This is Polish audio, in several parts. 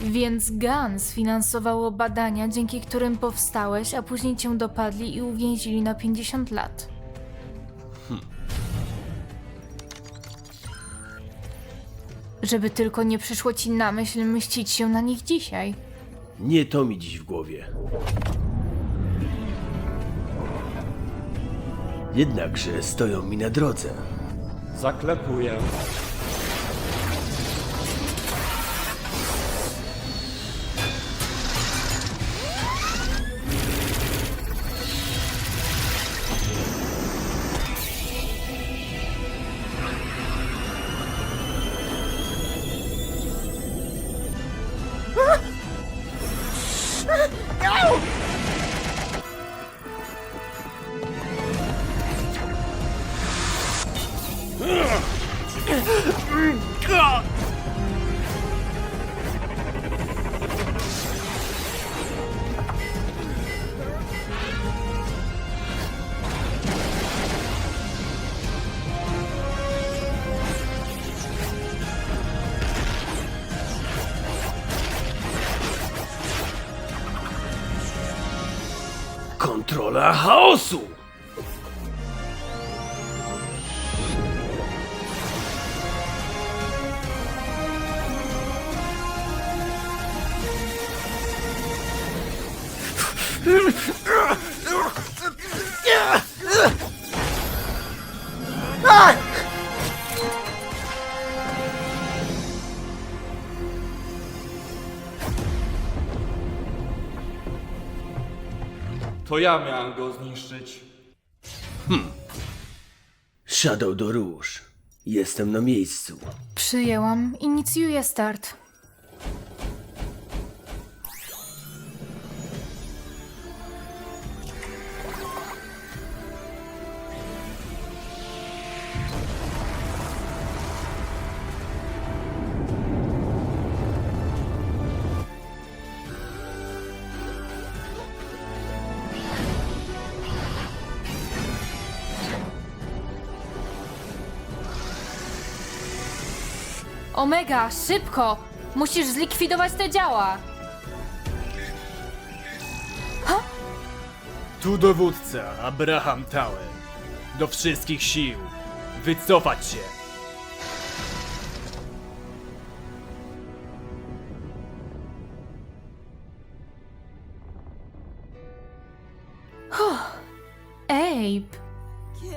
Więc GAN sfinansowało badania, dzięki którym powstałeś, a później cię dopadli i uwięzili na 50 lat. Żeby tylko nie przyszło ci na myśl mścić się na nich dzisiaj. Nie to mi dziś w głowie. Jednakże stoją mi na drodze. Zaklepuję. Kontrola chaosu! To ja miałem go zniszczyć. Shadow do róż. Jestem na miejscu. Przyjęłam. Inicjuję start. Omega, szybko! Musisz zlikwidować te działa! Tu dowódca Abraham Tower. Do wszystkich sił. Wycofać się. Abe!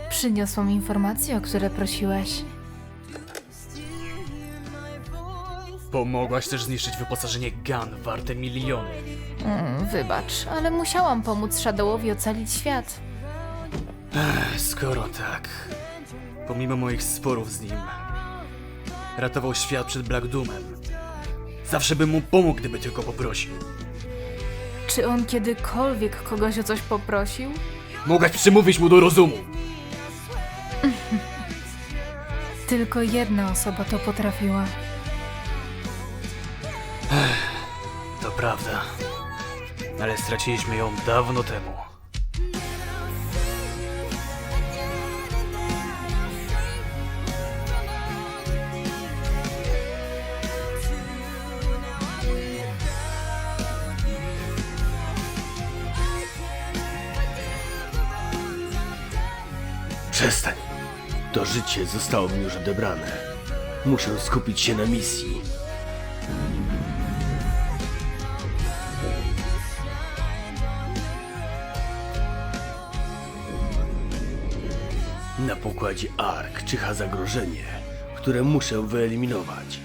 Przyniosłam informacje, o które prosiłeś. Pomogłaś też zniszczyć wyposażenie GAN warte miliony. Mm, wybacz, ale musiałam pomóc Shadowowi ocalić świat. Skoro tak, pomimo moich sporów z nim, ratował świat przed Black Doomem. Zawsze bym mu pomógł, gdyby tylko poprosił. Czy on kiedykolwiek kogoś o coś poprosił? Mogłaś przymówić mu do rozumu. Tylko jedna osoba to potrafiła. Prawda. Ale straciliśmy ją dawno temu. Przestań. To życie zostało mi już odebrane. Muszę skupić się na misji. Na pokładzie Ark czyha zagrożenie, które muszę wyeliminować.